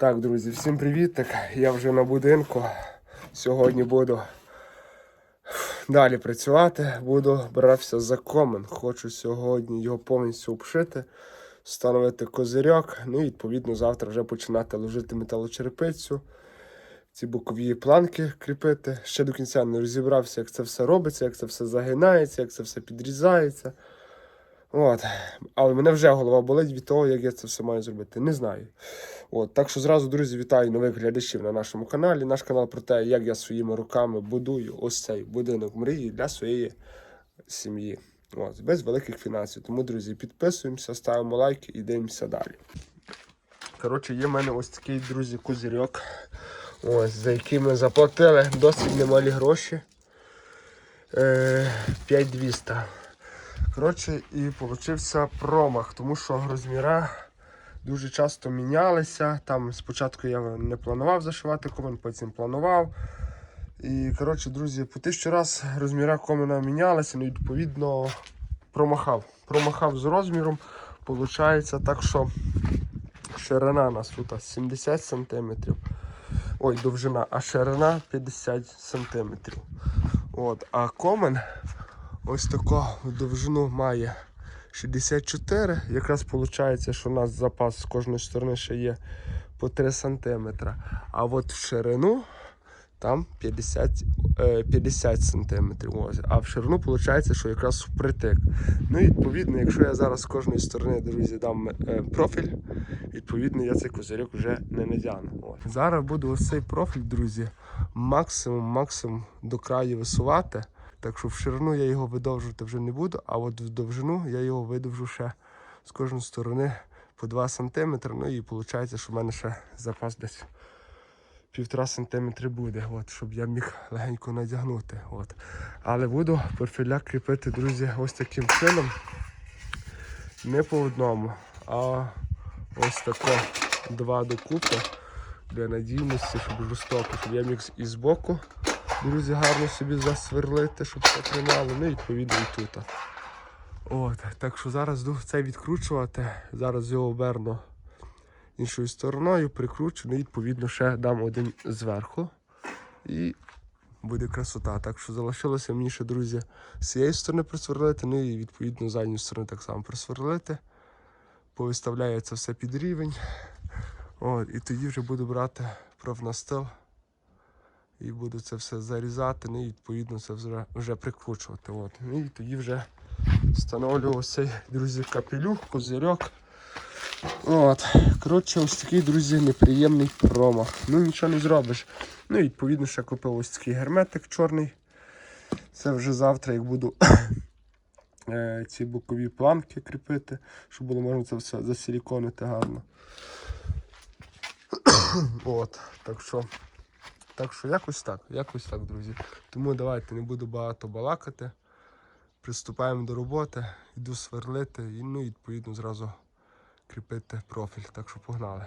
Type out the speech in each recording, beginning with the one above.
Так, друзі, всім привіт. Так, я вже на будинку. Сьогодні буду далі працювати. Буду братися за комен. Хочу сьогодні його повністю обшити, встановити козирьок. Ну і відповідно завтра вже починати ложити металочерепицю. Ці бокові планки кріпити. Ще до кінця не розібрався, як це все робиться, як це все загинається, як це все підрізається. От. Але мене вже голова болить від того, як я це все маю зробити. Не знаю. От. Так що зразу, друзі, вітаю нових глядачів на нашому каналі. Наш канал про те, як я своїми руками будую ось цей будинок мрії для своєї сім'ї. От. Без великих фінансів. Тому, друзі, підписуємося, ставимо лайки і дивимося далі. Коротше, є в мене ось такий, друзі, козирьок. Ось, за який ми заплатили досить немалі гроші. Е, 5200. Коротше, і получився промах, тому що розміра дуже часто мінялися. Там спочатку я не планував зашивати комен, потім планував. І, коротше, друзі, по тисячу раз розміра комена мінялися, ну відповідно промахав. Промахав з розміром. Получається так, що ширина у нас тут 70 см. Ой, довжина, а ширина 50 см. От, а комен ось таку довжину має 64. Якраз виходить, що у нас запас з кожної сторони ще є по 3 см. А от в ширину там 50, е, 50 см. Ось. А в ширину виходить, що якраз впритик. Ну і відповідно, якщо я зараз з кожної сторони, друзі, дам е, профіль, відповідно я цей козирьок вже не надягну. Зараз буду ось цей профіль, друзі, максимум, максимум до краю висувати. Так що в ширину я його видовжувати вже не буду, а от в довжину я його видовжу ще з кожної сторони по 2 см. Ну і виходить, що в мене ще запас десь півтора сантиметри буде, от, щоб я міг легенько надягнути. От. Але буду профіля кріпити, друзі, ось таким чином. Не по одному, а ось тако два докупи для надійності, щоб жорстоко, щоб я міг і збоку, друзі, гарно собі засверлити, щоб все тримало, ну і відповідно і тут. От, так що зараз йду це відкручувати. Зараз його оберну іншою стороною, прикручу, ну і відповідно ще дам один зверху. І буде красота. Так що залишилося мені ще, друзі, з цієї сторони просверлити, ну і відповідно з задньої сторони так само просверлити. Повиставляю це все під рівень. От, і тоді вже буду брати профнастил і буду це все зарізати, ну і відповідно це вже, вже прикручувати. От. Ну і тоді вже встановлю ось цей, друзі, капелюх, козирьок. От. Коротше, ось такий, друзі, неприємний промах. Ну нічого не зробиш. Ну і відповідно ще купив ось такий герметик чорний. Це вже завтра, як буду е, ці бокові планки кріпити, щоб було можна це все засиліконити гарно. От, так що, так що якось так, якось так, друзі. Тому давайте не буду багато балакати. Приступаємо до роботи, йду сверлити і ну, відповідно зразу кріпити профіль. Так що погнали.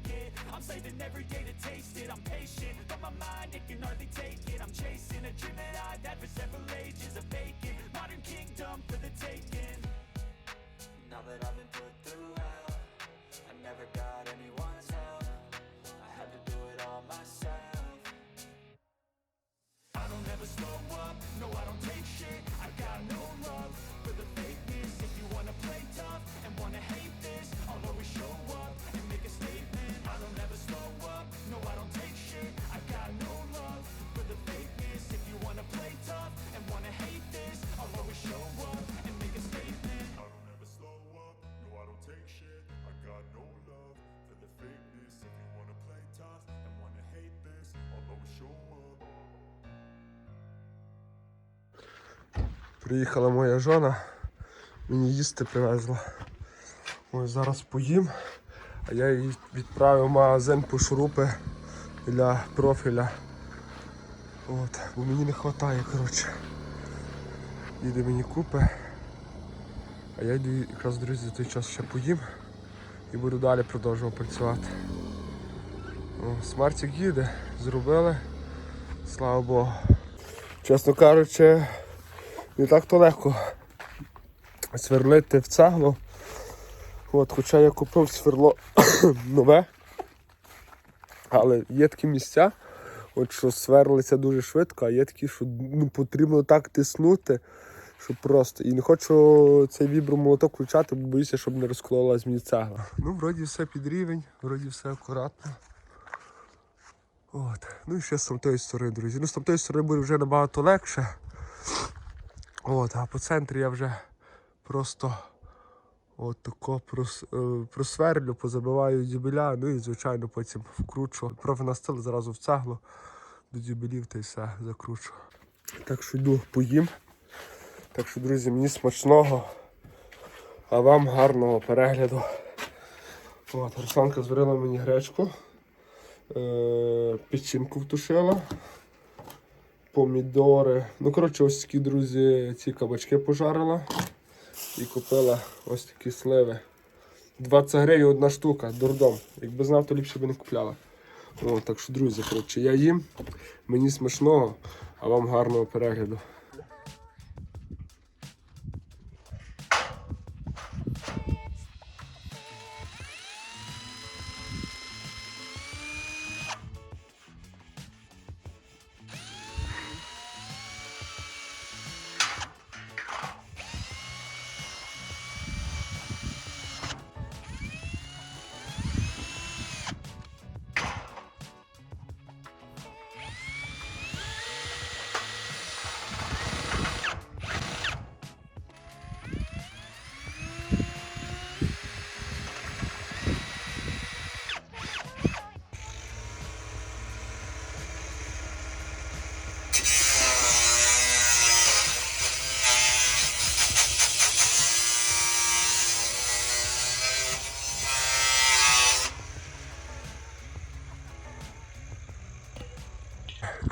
I'm saving every day to taste it. I'm patient, but my mind it can hardly take it. I'm chasing a dream that I've had for several ages. A vacant modern kingdom for the taking. Now that I've been put through hell, I never got anyone's help. I had to do it all myself. I don't ever slow up, no I don't take Приїхала моя жона, мені їсти привезла. Ось зараз поїм, а я її відправив в магазин по шурупи для профіля. От, бо мені не вистачає, коротше. Їде мені купи. А я йду якраз, друзі, за той час ще поїм і буду далі продовжувати працювати. О, їде, зробили. Слава Богу. Чесно кажучи, не так то легко сверлити в цеглу. От, хоча я купив сверло нове, але є такі місця, от, що сверлиться дуже швидко, а є такі, що ну, потрібно так тиснути, що просто. І не хочу цей вібромолоток включати, бо боюся, щоб не розкололась мені цегла. Ну, вроді все під рівень, вроді все акуратно. От. Ну і ще з тамтої сторони, друзі. Ну, з тамтої сторони буде вже набагато легше. От, а по центрі я вже просто от тако прос, е, просверлю, позабиваю дюбеля, ну і звичайно потім вкручу. Профінастил зразу в цеглу до дюбелів та й все закручу. Так що йду поїм. Так що, друзі, мені смачного, а вам гарного перегляду. От, Русланка зварила мені гречку, е, печінку втушила помідори. Ну, коротше, ось такі, друзі, ці кабачки пожарила. І купила ось такі сливи. 20 гривень одна штука, дурдом. Якби знав, то ліпше би не купляла. О, так що, друзі, коротше, я їм, мені смачного, а вам гарного перегляду.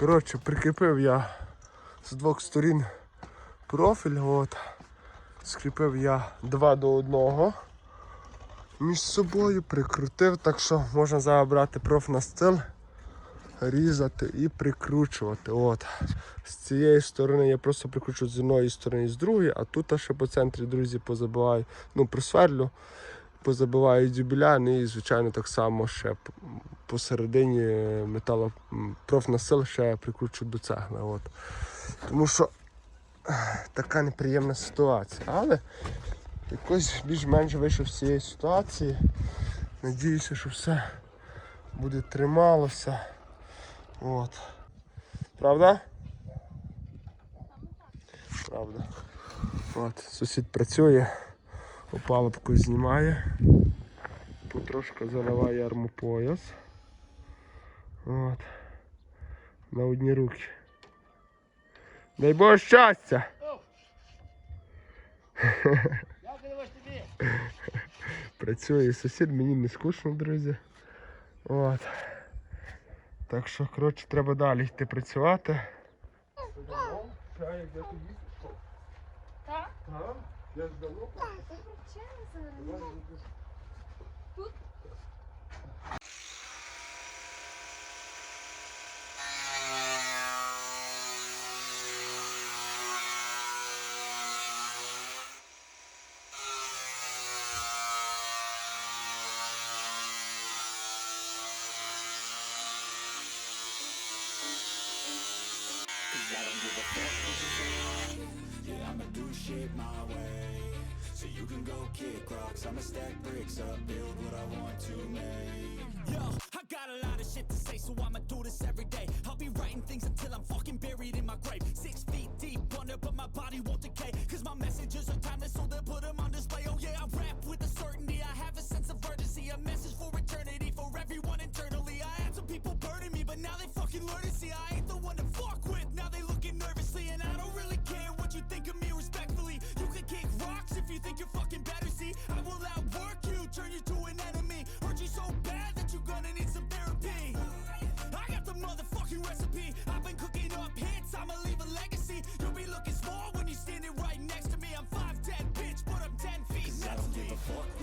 Коротше, прикріпив я з двох сторін профіль. От. Скріпив я два до одного між собою, прикрутив, так що можна зараз брати профнастил, різати і прикручувати. От. З цієї сторони я просто прикручу з одної сторони і з другої, а тут ще по центрі, друзі, позабиваю, ну, присверлю, позабиваю дюбеля, ну і звичайно так само ще посередині метало профнасил ще прикручу до цегли. От. Тому що така неприємна ситуація. Але якось більш-менш вийшов з цієї ситуації. Надіюся, що все буде трималося. От. Правда? Правда. От, сусід працює, опалубку знімає, потрошка заливає армопояс. От. на одні руки. Дай Боже щастя! Працює сусід, мені не скучно, друзі. От. Так що, коротше, треба далі йти працювати. Так? Я ж давно Thank you. Go kick rocks. I'ma stack bricks up Build what I want to make. Yo, I got a lot of shit to say So I'ma do this every day. I'll be writing things until I'm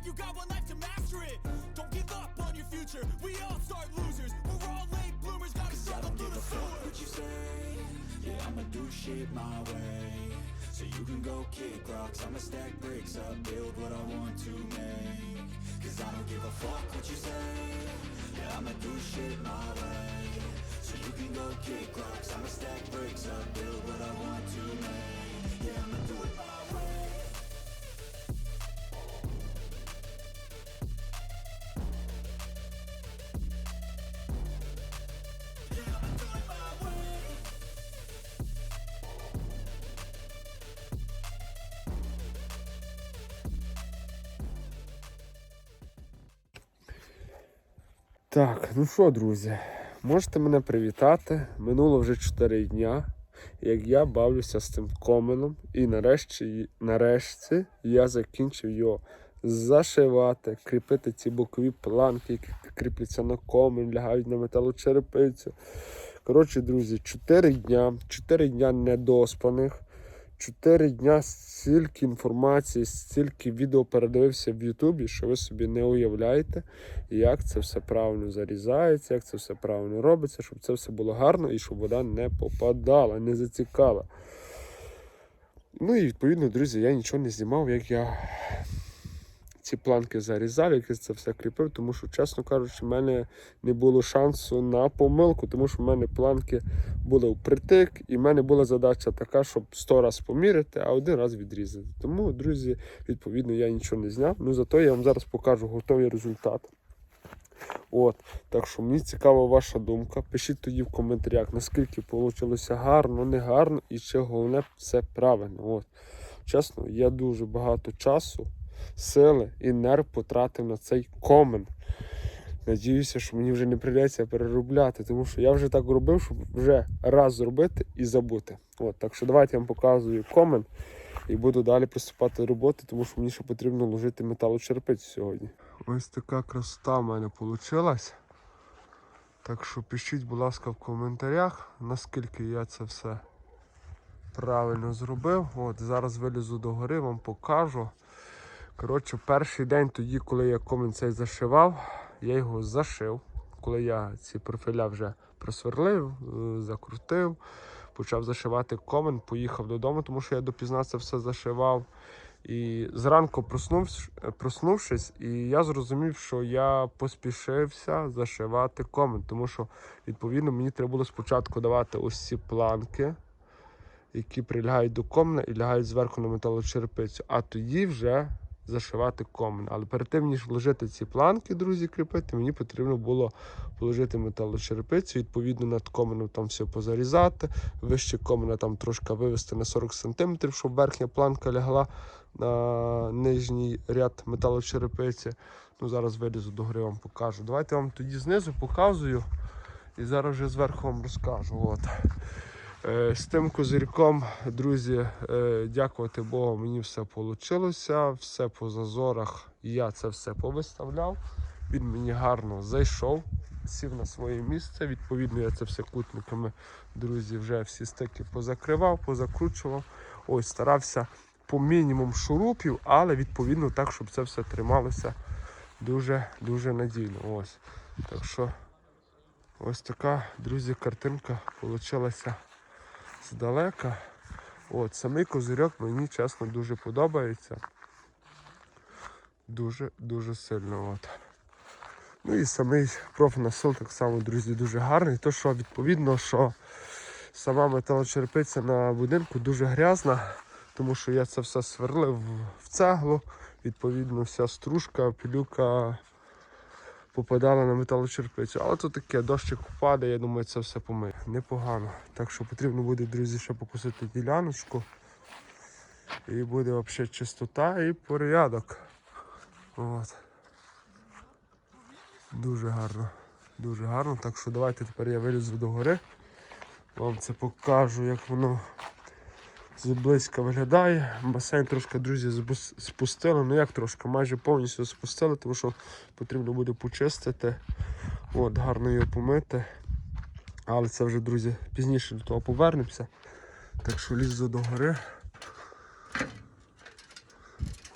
fucking. You got one life to master it. Don't give up on your future. We all start losers. We're all late bloomers, gotta struggle through the sewer. what you say. Yeah, I'ma do shit my way. So you can go kick rocks, I'ma stack bricks up, build what I want to make. Cause I don't give a fuck what you say. Yeah, I'ma do shit my way. So you can go kick rocks, I'ma stack bricks up, build what I want to make. Yeah, I'ma do it my Так, ну що, друзі, можете мене привітати. Минуло вже 4 дня, як я бавлюся з цим коменом. І нарешті, нарешті я закінчив його зашивати, кріпити ці бокові планки, які кріпляться на комен, лягають на металочерепицю. Коротше, друзі, 4 дня, 4 дня недоспаних. Чотири дня стільки інформації, стільки відео передивився в Ютубі, що ви собі не уявляєте, як це все правильно зарізається, як це все правильно робиться, щоб це все було гарно і щоб вода не попадала, не зацікала. Ну і відповідно, друзі, я нічого не знімав, як я ці планки зарізав, як це все кріпив, тому що, чесно кажучи, в мене не було шансу на помилку, тому що в мене планки були впритик, і в мене була задача така, щоб 100 разів поміряти, а один раз відрізати. Тому, друзі, відповідно, я нічого не зняв. Ну зато я вам зараз покажу готовий результат. От, так що мені цікава ваша думка. Пишіть тоді в коментарях, наскільки вийшло гарно, не гарно і чи головне все правильно. От. Чесно, я дуже багато часу, сили і нерв потратив на цей комен. Надіюся, що мені вже не прийдеться переробляти, тому що я вже так робив, щоб вже раз зробити і забути. От, так що давайте я вам показую комен і буду далі приступати до роботи, тому що мені ще потрібно ложити металочерпицю сьогодні. Ось така красота в мене вийшла. Так що пишіть, будь ласка, в коментарях, наскільки я це все правильно зробив. От зараз вилізу до гори, вам покажу. Коротше, перший день тоді, коли я комен цей зашивав, я його зашив. Коли я ці профіля вже просверлив, е, закрутив, почав зашивати комен, поїхав додому, тому що я допізна це все зашивав. І зранку проснувшись, проснувшись, і я зрозумів, що я поспішився зашивати комен, тому що відповідно мені треба було спочатку давати ось ці планки, які прилягають до комна і лягають зверху на металочерпицю, а тоді вже зашивати комен. Але перед тим, ніж вложити ці планки, друзі, кріпити, мені потрібно було положити металочерпицю, відповідно над коменом там все позарізати, вище комена там трошки вивести на 40 см, щоб верхня планка лягла на нижній ряд металочерепиці. Ну, зараз вилізу до гори вам покажу. Давайте я вам тоді знизу показую і зараз вже зверху вам розкажу. От. Е, З тим козирьком, друзі, е, дякувати Богу, мені все вийшло. Все по зазорах. Я це все повиставляв. Він мені гарно зайшов, сів на своє місце. Відповідно, я це все кутниками, друзі, вже всі стики позакривав, позакручував. Ось старався по мінімум шурупів, але відповідно так, щоб це все трималося дуже дуже надійно. Ось. Так що ось така, друзі, картинка вийшла здалека. От, самий козирьок мені чесно дуже подобається. Дуже-дуже сильно. От. Ну і самий профнасил так само, друзі, дуже гарний. То, що відповідно, що сама металочерпиця на будинку дуже грязна, тому що я це все сверлив в цеглу. Відповідно, вся стружка, пилюка попадала на металочерпицю. Але то таке, дощик впаде, я думаю, це все помиє. Непогано. Так що потрібно буде, друзі, ще покусити діляночку. І буде взагалі чистота і порядок. От. Дуже гарно. Дуже гарно. Так що давайте тепер я вилізу до гори. Вам це покажу, як воно зблизька виглядає. Басейн трошки, друзі, спустили. Ну як трошки, майже повністю спустили, тому що потрібно буде почистити. От, гарно його помити. Але це вже, друзі, пізніше до того повернемося. Так що лізу до гори.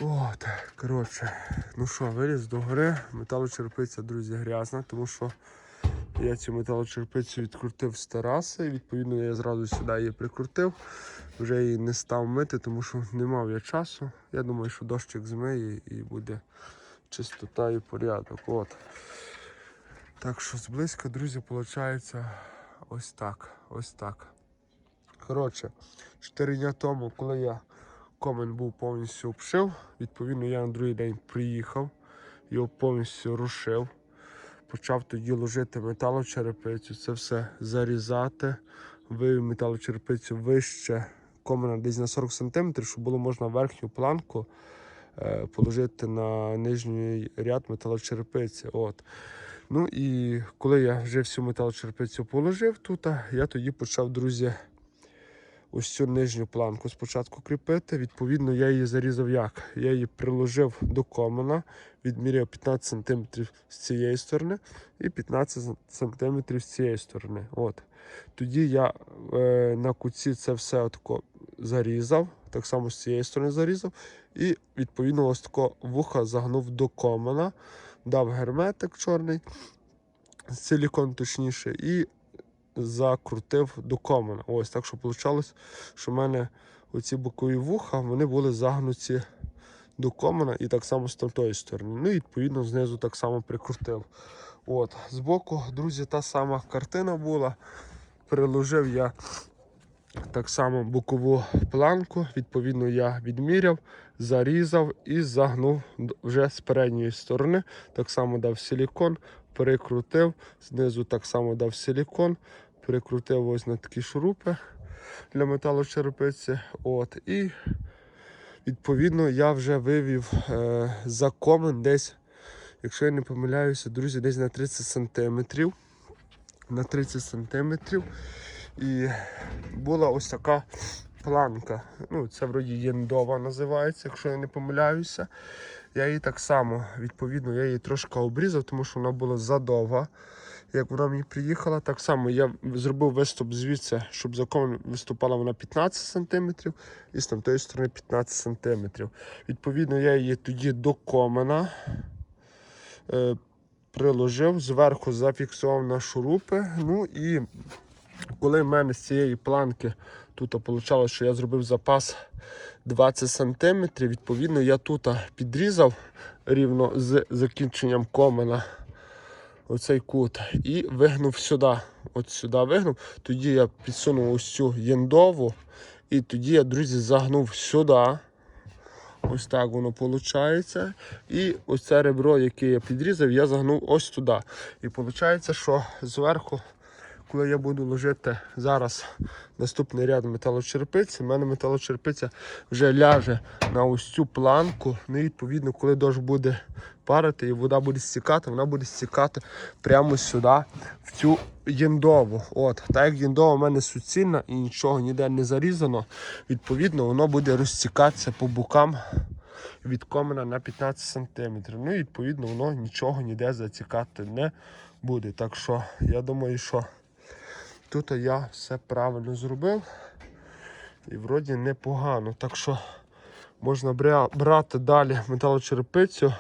От, коротше, ну що, виліз до гори. Металочерпиця, друзі, грязна, тому що я цю металочерпицю відкрутив з тераси. Відповідно, я зразу сюди її прикрутив. Вже її не став мити, тому що не мав я часу. Я думаю, що дощик змиє і буде чистота і порядок. От. Так що зблизька, друзі, виходить ось так. Ось так. Коротше, 4 дня тому, коли я комен був повністю обшив, відповідно, я на другий день приїхав, його повністю рушив. Почав тоді ложити металочерепицю, це все зарізати, вивів металочерепицю вище комена десь на 40 см, щоб було можна верхню планку е, положити на нижній ряд металочерепиці. От. Ну і коли я вже всю металочерепицю положив тут, я тоді почав, друзі, ось цю нижню планку спочатку кріпити. Відповідно, я її зарізав як? Я її приложив до комена, відміряв 15 см з цієї сторони і 15 см з цієї сторони. От. Тоді я е, на куці це все отако зарізав, так само з цієї сторони зарізав. І відповідно ось тако вуха загнув до комена, дав герметик чорний, силікон точніше, і закрутив до комена. Ось так, що вийшло, що в мене оці бокові вуха вони були загнуті до комена і так само з тої сторони. Ну і відповідно знизу так само прикрутив. От, Збоку, друзі, та сама картина була. Приложив я так само бокову планку. Відповідно, я відміряв, зарізав і загнув вже з передньої сторони. Так само дав силікон, перекрутив, знизу так само дав силікон, перекрутив ось на такі шурупи для металочерепиці. От, і відповідно я вже вивів е, за комен десь якщо я не помиляюся, друзі, десь на 30 сантиметрів. На 30 сантиметрів. І була ось така планка. Ну, це вроді єндова називається, якщо я не помиляюся. Я її так само, відповідно, я її трошки обрізав, тому що вона була задовга. Як вона мені приїхала, так само я зробив виступ звідси, щоб закон виступала вона 15 см, і з тамтої сторони 15 см. Відповідно, я її тоді до комена е, приложив, зверху зафіксував на шурупи. Ну і коли в мене з цієї планки тут вийшло, що я зробив запас 20 см, відповідно, я тут підрізав рівно з закінченням комена оцей кут і вигнув сюди. От сюди вигнув. Тоді я підсунув ось цю єндову. І тоді я, друзі, загнув сюди. Ось так воно виходить. І ось це ребро, яке я підрізав, я загнув ось туди. І виходить, що зверху, коли я буду ложити зараз наступний ряд металочерпиці, в мене металочерпиця вже ляже на ось цю планку. Ну і відповідно, коли дощ буде парити і вода буде стікати, вона буде стікати прямо сюди, в цю єндову. От, так як єндова в мене суцільна і нічого ніде не зарізано, відповідно, воно буде розтікатися по бокам від комена на 15 см. Ну і відповідно воно нічого ніде затікати не буде. Так що я думаю, що тут я все правильно зробив. І вроді непогано. Так що можна брати далі металочерепицю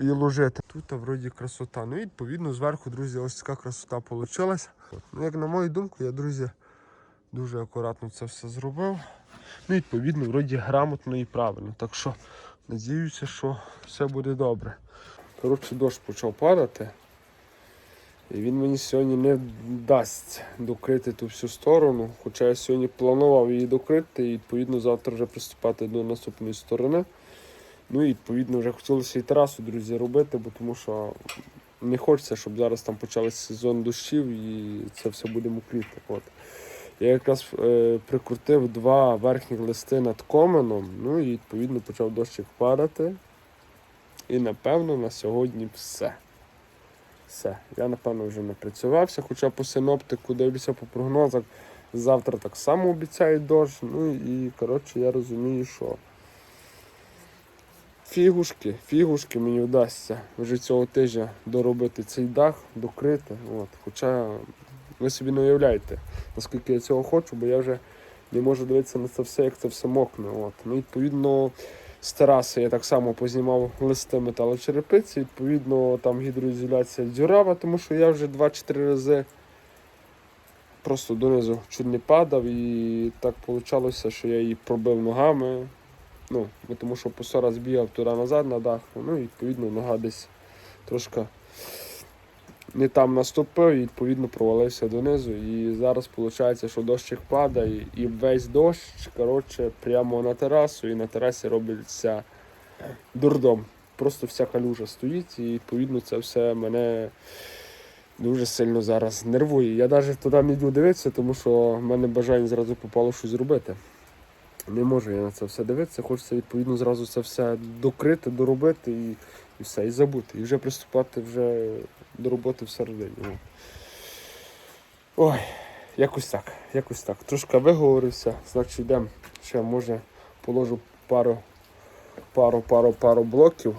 і ложити. Тут вроді красота. Ну і відповідно зверху, друзі, ось така красота вийшла. Ну, як на мою думку, я, друзі, дуже акуратно це все зробив. Ну, і, відповідно, вроді грамотно і правильно. Так що надіюся, що все буде добре. Коротше, дощ почав падати. І він мені сьогодні не дасть докрити ту всю сторону. Хоча я сьогодні планував її докрити і відповідно завтра вже приступати до наступної сторони. Ну і відповідно вже хотілося і терасу, друзі, робити, бо тому що не хочеться, щоб зараз там почався сезон дощів і це все буде мокріти. От. Я якраз е, прикрутив два верхні листи над коменом, ну і відповідно почав дощик падати. І напевно на сьогодні все. Все. Я напевно вже напрацювався, хоча по синоптику дивлюся по прогнозах. Завтра так само обіцяють дощ. Ну і коротше я розумію, що фігушки, фігушки мені вдасться вже цього тижня доробити цей дах, докрити. От. Хоча ви собі не уявляєте, наскільки я цього хочу, бо я вже не можу дивитися на це все, як це все мокне. От. Ну, відповідно, з тераси я так само познімав листи металочерепиці, відповідно, там гідроізоляція дзюрава, тому що я вже 2-4 рази просто донизу чуть не падав і так вийшло, що я її пробив ногами. Ну, тому що по 100 раз бігав туди-назад на дах, ну і відповідно нога десь трошки не там наступив і відповідно провалився донизу. І зараз виходить, що дощик падає, і весь дощ коротше, прямо на терасу, і на терасі робиться дурдом. Просто вся калюжа стоїть, і відповідно це все мене дуже сильно зараз нервує. Я навіть туди не йду дивитися, тому що в мене бажання зразу попало щось зробити. Не можу я на це все дивитися, хочеться відповідно зразу це все докрити, доробити і, і все, і забути. І вже приступати вже до роботи всередині. Ой, якось так, якось так. Трошки виговорився, значить йдемо. Ще може положу пару, пару, пару, пару блоків.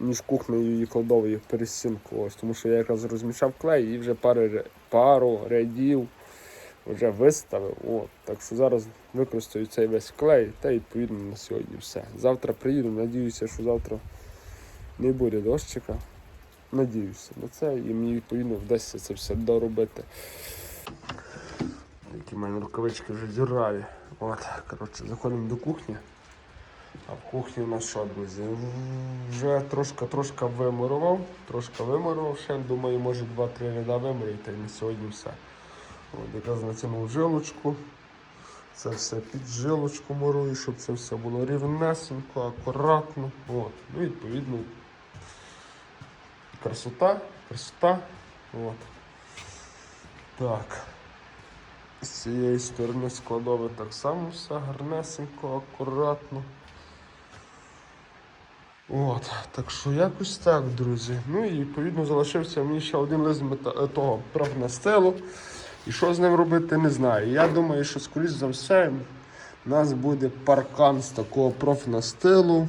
Між кухнею і кладовою перестінку. Ось, тому що я якраз розмішав клей і вже пару, пару рядів вже виставив. От. Так що зараз використаю цей весь клей та відповідно на сьогодні все. Завтра приїду, надіюся, що завтра не буде дощика. Надіюся на це і мені відповідно вдасться це все доробити. Які в мене рукавички вже дзюраві. От, коротше, заходимо до кухні. А в кухні у нас що, друзі? Вже трошки-трошки вимурував, трошки вимурував ще, думаю, може 2-3 ряда вимурити і на сьогодні все. От, якраз натягнув жилочку. Це все під жилочку мурую, щоб це все було рівнесенько, акуратно. От. Ну, відповідно, красота, красота. От. Так. З цієї сторони складове так само все гарнесенько, акуратно. От, так що якось так, друзі. Ну і відповідно залишився мені ще один лист мета... е, того профнастилу. І що з ним робити, не знаю. Я думаю, що скоріш за все у нас буде паркан з такого профнастилу.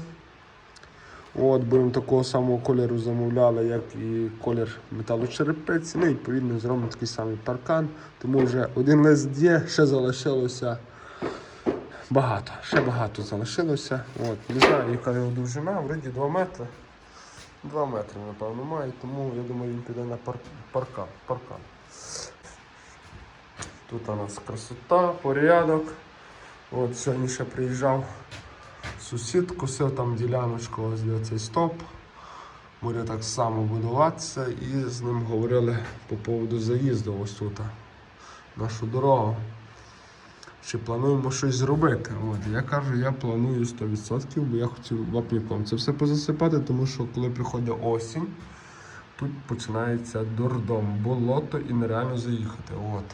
От, будемо такого самого кольору замовляли, як і колір металочерепиці. Ну відповідно зробимо такий самий паркан. Тому вже один лист є, ще залишилося багато. Ще багато залишилося. От, не знаю, яка його довжина, вроді 2 метри. 2 метри, напевно, має, тому я думаю, він піде на пар... паркан. паркан. Тут у нас красота, порядок. От сьогодні ще приїжджав сусід, косив там діляночку, ось де цей стоп. Буде так само будуватися і з ним говорили по поводу заїзду ось тут. Нашу дорогу. Чи плануємо щось зробити? От, я кажу, я планую 100%, бо я хотів вапняком це все позасипати, тому що коли приходить осінь, тут починається дурдом, болото і нереально заїхати. От.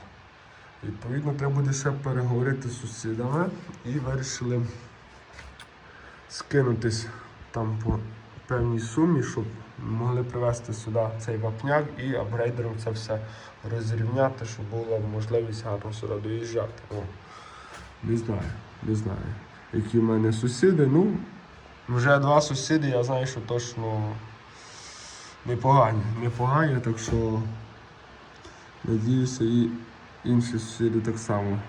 Відповідно, треба буде ще переговорити з сусідами і вирішили скинутись там по певній сумі, щоб могли привезти сюди цей вапняк і апгрейдером це все розрівняти, щоб була можливість гарно сюди доїжджати. О, не знаю, не знаю. Які в мене сусіди. Ну, вже два сусіди, я знаю, що точно непогані. Непогані, так що надіюся і інші сусіди так само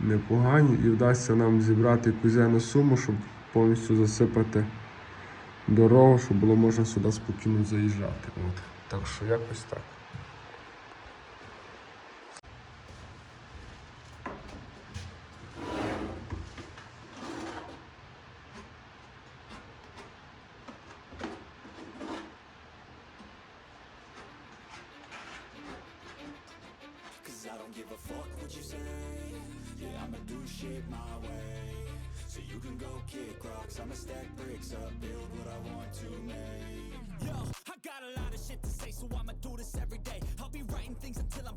непогані і вдасться нам зібрати кузяну суму, щоб повністю засипати дорогу, щоб було можна сюди спокійно заїжджати. От. Так що якось так. Don't give a fuck what you say. Yeah, I'ma do shit my way. So you can go kick rocks. I'ma stack bricks up, build what I want to make. Yo, I got a lot of shit to say So I'ma do this every day. I'll be writing things until I'm